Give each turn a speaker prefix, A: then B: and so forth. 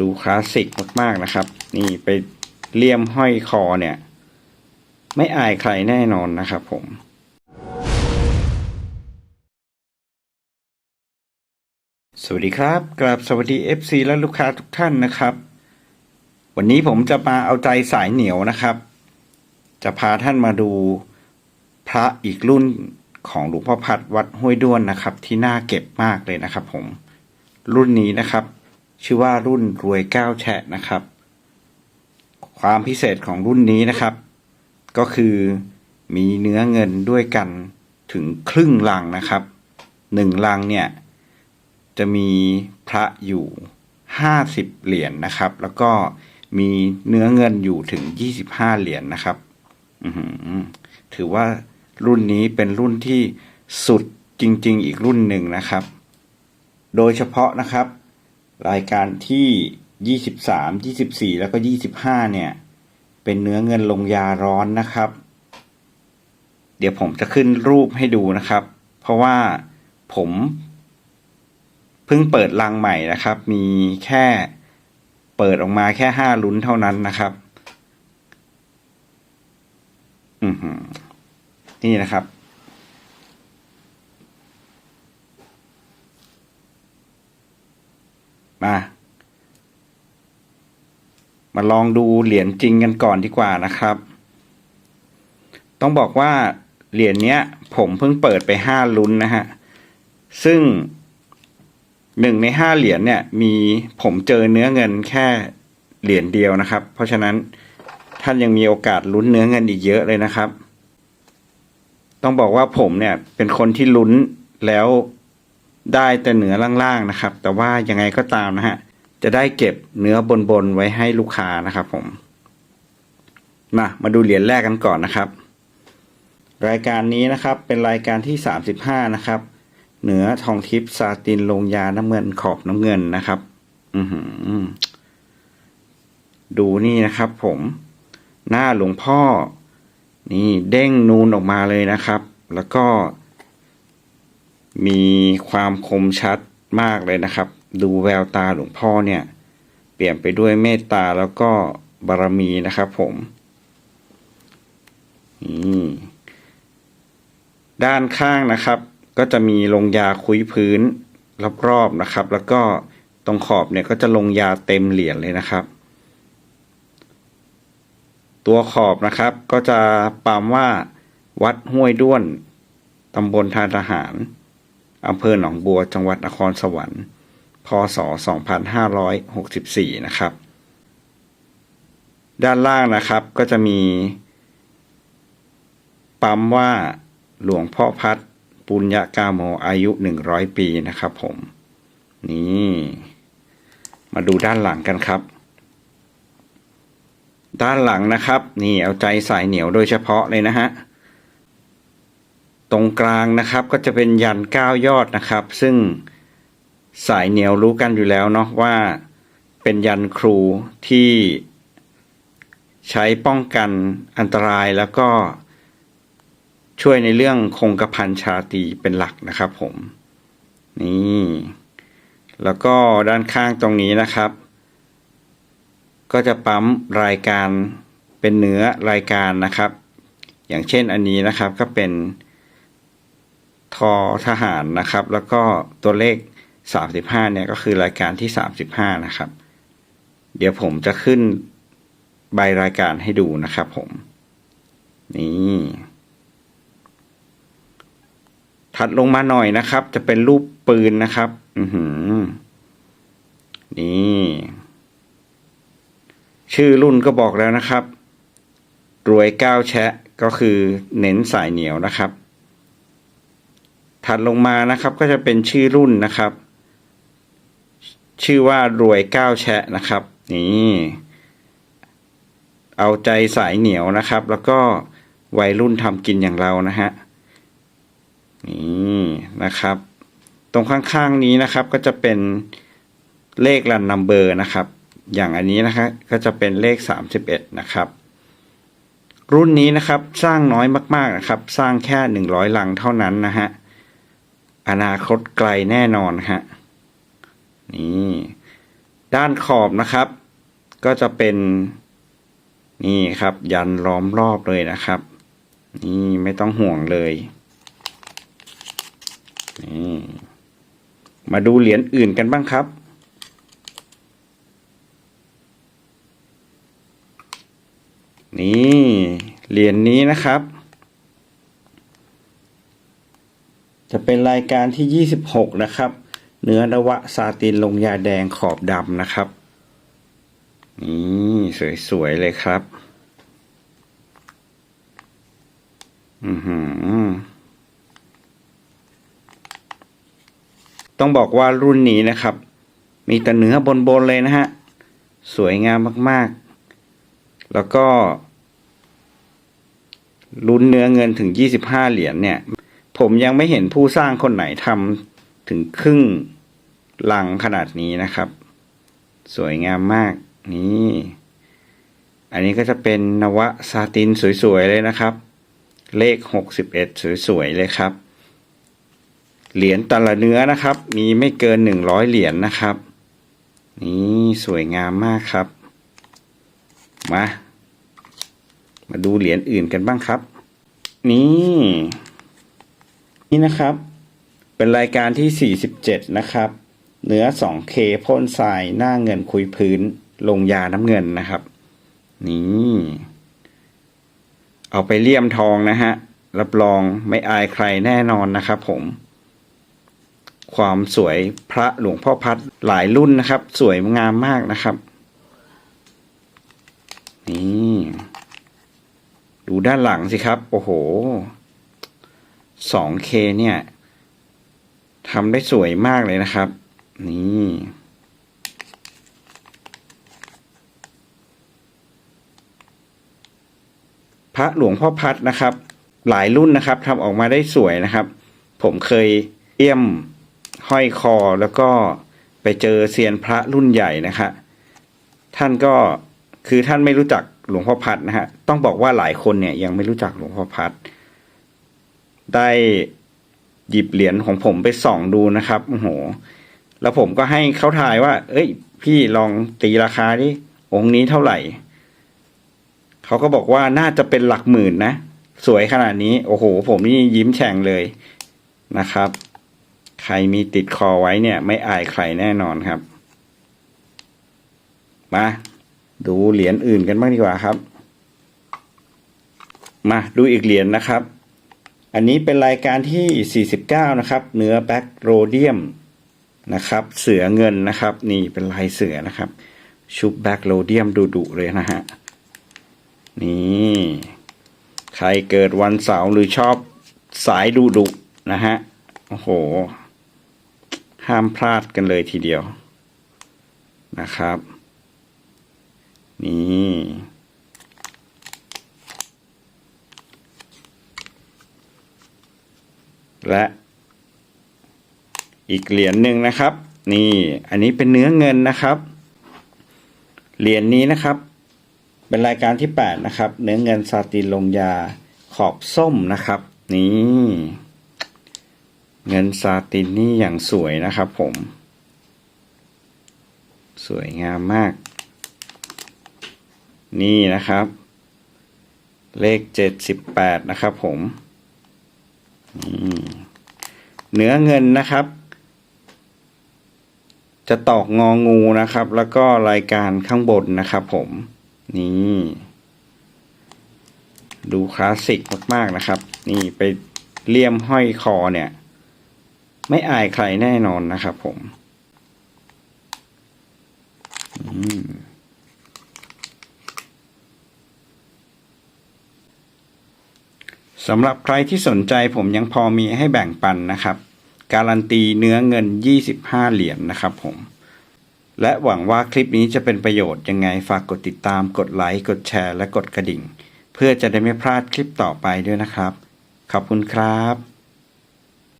A: ดูคลาสสิกมากๆนะครับ นี่ไปเลี่ยมห้อยคอเนี่ย ไม่อายใครแน่นอนนะครับผมสวัสดีครับกราบสวัสดี FC และลูกค้าทุกท่านนะครับ วันนี้ผมจะมาเอาใจสายเหนียวนะครับ จะพาท่านมาดูพระอีกรุ่นของหลวงพ่อพัดวัดห้วยด้วนนะครับ ที่น่าเก็บมากเลยนะครับ ผม รุ่นนี้นะครับ ชื่อว่ารุ่นรวยเก้าแฉะนะครับ ความพิเศษของรุ่นนี้นะครับ ก็คือมีเนื้อเงินด้วยกันถึงครึ่งลังนะครับหนึ่งลังเนี่ยจะมีพระอยู่ห้าสิบเหรียญนนะครับ แล้วก็มีเนื้อเงินอยู่ถึงยี่สิบห้าเหรียญนนะครับถือว่ารุ่นนี้เป็นรุ่นที่สุดจริง ๆ อีกรุ่นหนึ่งนะครับ โดยเฉพาะนะครับ รายการที่ยี่สิบสามยี่สิบสี่แล้วก็ยี่สิบห้าเนี่ย เป็นเนื้อเงินลงยาร้อนนะครับ เดี๋ยวผมจะขึ้นรูปให้ดูนะครับ เพราะว่าผมเพิ่งเปิดลังใหม่นะครับ มีแค่เปิดออกมาแค่ห้าลุ้นเท่านั้นนะครับ อือหือนี่นะครับ มา มาลองดูเหรียญจริงกันก่อนดีกว่านะครับ ต้องบอกว่าเหรียญเนี้ย ผมเพิ่งเปิดไปห้าลุ้นนะฮะ ซึ่งหนึ่งในห้าเหรียญเนี่ย มีผมเจอเนื้อเงินแค่เหรียญเดียวนะครับ เพราะฉะนั้นท่านยังมีโอกาสลุ้นเนื้อเงินอีกเยอะเลยนะครับ ต้องบอกว่าผมเนี่ยเป็นคนที่ลุ้นแล้ว ได้แต่เหนือล่างๆนะครับ แต่ว่ายังไงก็ตามนะฮะจะได้เก็บเนื้อบนๆไว้ให้ลูกค้านะครับผมมามาดูเหรียญแรกกันก่อนนะครับ รายการนี้นะครับเป็นรายการที่สามสิบห้านะครับ เหนือทองทิพย์ซาตินลงยาน้ำเงินขอบน้ำเงินนะครับอือหือดูนี่นะครับ ผม หน้าหลวงพ่อ นี่เด้งนูนออกมาเลยนะครับ แล้วก็ มีความคมชัดมากเลยนะครับ ดูแววตาหลวงพ่อเนี่ย เปลี่ยนไปด้วยเมตตาแล้วก็บารมีนะครับผมด้านข้างนะครับ ก็จะมีลงยาคุยพื้นรอบๆนะครับ แล้วก็ตรงขอบเนี่ยก็จะลงยาเต็มเหรียญเลยนะครับ ตัวขอบนะครับ ก็จะปามว่าวัดห้วยด้วนตำบลทานทหาร อำเภอหนองบัวจังหวัดนครสวรรค์ พศ 2564 นะครับ ด้านล่างนะครับก็จะมี ปั๊มว่าหลวงพ่อพัดปุญญากาโมอายุหนึ่งร้อยปีนะครับผม นี่ มาดูด้านหลังกันครับ ด้านหลังนะครับ นี่เอาใจสายเหนียวโดยเฉพาะเลยนะฮะ ตรงกลางนะครับก็จะเป็นยันเก้ายอดนะครับ ซึ่งสายเหนียวรู้กันอยู่แล้วเนาะว่าเป็นยันครูที่ใช้ป้องกันอันตรายแล้วก็ช่วยในเรื่องคงกระพันชาตีเป็นหลักนะครับผม นี่ แล้วก็ด้านข้างตรงนี้นะครับ ก็จะปั๊มรายการเป็นเนื้อรายการนะครับ อย่างเช่นอันนี้นะครับก็เป็น ทอทหารนะครับ แล้วก็ตัวเลข 35เนี่ยก็คือรายการที่ 35 นะครับ เดี๋ยวผมจะขึ้นใบรายการให้ดูนะครับผม นี่ถัดลงมาหน่อยนะครับ จะเป็นรูปปืนนะครับ อือหือ นี่ ชื่อรุ่นก็บอกแล้วนะครับ รวยก้าวแชะก็คือเน้นสายเหนียวนะครับ ถัดลงมานะครับก็จะเป็นชื่อรุ่นนะครับ ชื่อว่ารวยก้าวแชะนะครับ นี่เอาใจสายเหนียวนะครับ แล้วก็วัยรุ่นทำกินอย่างเรานะฮะนี่นะครับ ตรงข้างๆนี้นะครับก็จะเป็นเลขรันนัมเบอร์นะครับ อย่างอันนี้นะครับก็จะเป็นเลขสามสิบเอ็ดนะครับ รุ่นนี้นะครับสร้างน้อยมากๆนะครับ สร้างแค่หนึ่งร้อยลังเท่านั้นนะฮะ อนาคตไกลแน่นอนฮะนี่ด้านขอบนะครับ ก็จะเป็นนี่ครับ ยันล้อมรอบเลยนะครับ นี่ไม่ต้องห่วงเลยนี่มาดูเหรียญอื่นกันบ้างครับ นี่เหรียญนี้นะครับ จะเป็นรายการที่ 26 นะครับ เนื้อนวะซาตินลงยาแดงขอบดำนะครับ นี่สวย ๆ เลยครับ อือหือต้องบอกว่ารุ่นนี้นะครับ มีแต่เนื้อบนๆเลยนะฮะ สวยงามมากๆ แล้วก็ลุ้นเนื้อเงินถึง 25 เหรียญเนี่ย ผมยังไม่เห็นผู้สร้างคนไหนทำถึงครึ่งลังขนาดนี้นะครับ สวยงามมากนี่ อันนี้ก็จะเป็นนวะซาตินสวยๆเลยนะครับ เลข 61 สวยๆเลยครับ เหรียญแต่ละเนื้อนะครับ มีไม่เกิน 100 เหรียญนะครับ นี่สวยงามมากครับ มา มาดูเหรียญอื่นกันบ้างครับ นี่ นี่นะครับ เป็นรายการที่ 47 นะครับ เนื้อ 2K พ่นทรายหน้าเงินคุยพื้น ลงยาน้ำเงินนะครับ นี่ เอาไปเลี่ยมทองนะฮะ รับรองไม่อายใครแน่นอนนะครับผม ความสวยพระหลวงพ่อพัดหลายรุ่นนะครับ สวยงามมากนะครับ นี่ ดูด้านหลังสิครับ โอ้โห 2K เนี่ยทำได้สวยมากเลยนะครับ นี่พระหลวงพ่อพัดนะครับ หลายรุ่นนะครับทำออกมาได้สวยนะครับ ผมเคยเอี้ยมห้อยคอแล้วก็ไปเจอเซียนพระรุ่นใหญ่นะคะท่านก็คือท่านไม่รู้จักหลวงพ่อพัดนะฮะต้องบอกว่าหลายคนเนี่ยยังไม่รู้จักหลวงพ่อพัด ได้หยิบเหรียญของผมไปส่องดูนะครับโอ้โห แล้วผมก็ให้เขาทายว่า เอ้ย พี่ลองตีราคาดิองค์นี้เท่าไหร่ เขาก็บอกว่าน่าจะเป็นหลักหมื่นนะ สวยขนาดนี้ โอ้โห ผมนี่ยิ้มแฉ่งเลยนะครับ ใครมีติดคอไว้เนี่ย ไม่อายใครแน่นอนครับ มา ดูเหรียญอื่นกันบ้างดีกว่าครับ มาดูอีกเหรียญนะครับ อันนี้เป็นรายการที่ 49 นะครับ เนื้อแบ็กโรเดียมนะครับ เสือเงินนะครับ นี่เป็นลายเสือนะครับ ชุบแบ็กโรเดียมดุดุๆเลยนะฮะ นี่ ใครเกิดวันเสาร์หรือชอบสายดุดุๆนะฮะ โอ้โห ห้ามพลาดกันเลยทีเดียวนะครับ นี่ และอีกเหรียญหนึ่งนะครับ นี่อันนี้เป็นเนื้อเงินนะครับ เหรียญนี้นะครับ เป็นรายการที่ 8 นะครับ เนื้อเงินซาตินลงยาขอบส้มนะครับ นี่ เงินซาตินนี่อย่างสวยนะครับผม สวยงามมาก นี่นะครับ เลข 78 นะครับผม เนื้อเงินนะครับ จะตอกงองูนะครับ แล้วก็รายการข้างบนนะครับ ผม นี่ ดูคลาสสิกมากๆนะครับ นี่ไปเลี่ยมห้อยคอเนี่ย ไม่อายใครแน่นอนนะครับ ผม อืม สำหรับใครที่สนใจผมยังพอมีให้แบ่งปันนะครับ การันตีเนื้อเงิน 25 เหรียญนนะครับผม และหวังว่าคลิปนี้จะเป็นประโยชน์ยังไงฝากกดติดตาม กดไลค์ กดแชร์ และกดกระดิ่ง เพื่อจะได้ไม่พลาดคลิปต่อไปด้วยนะครับ ขอบคุณครับ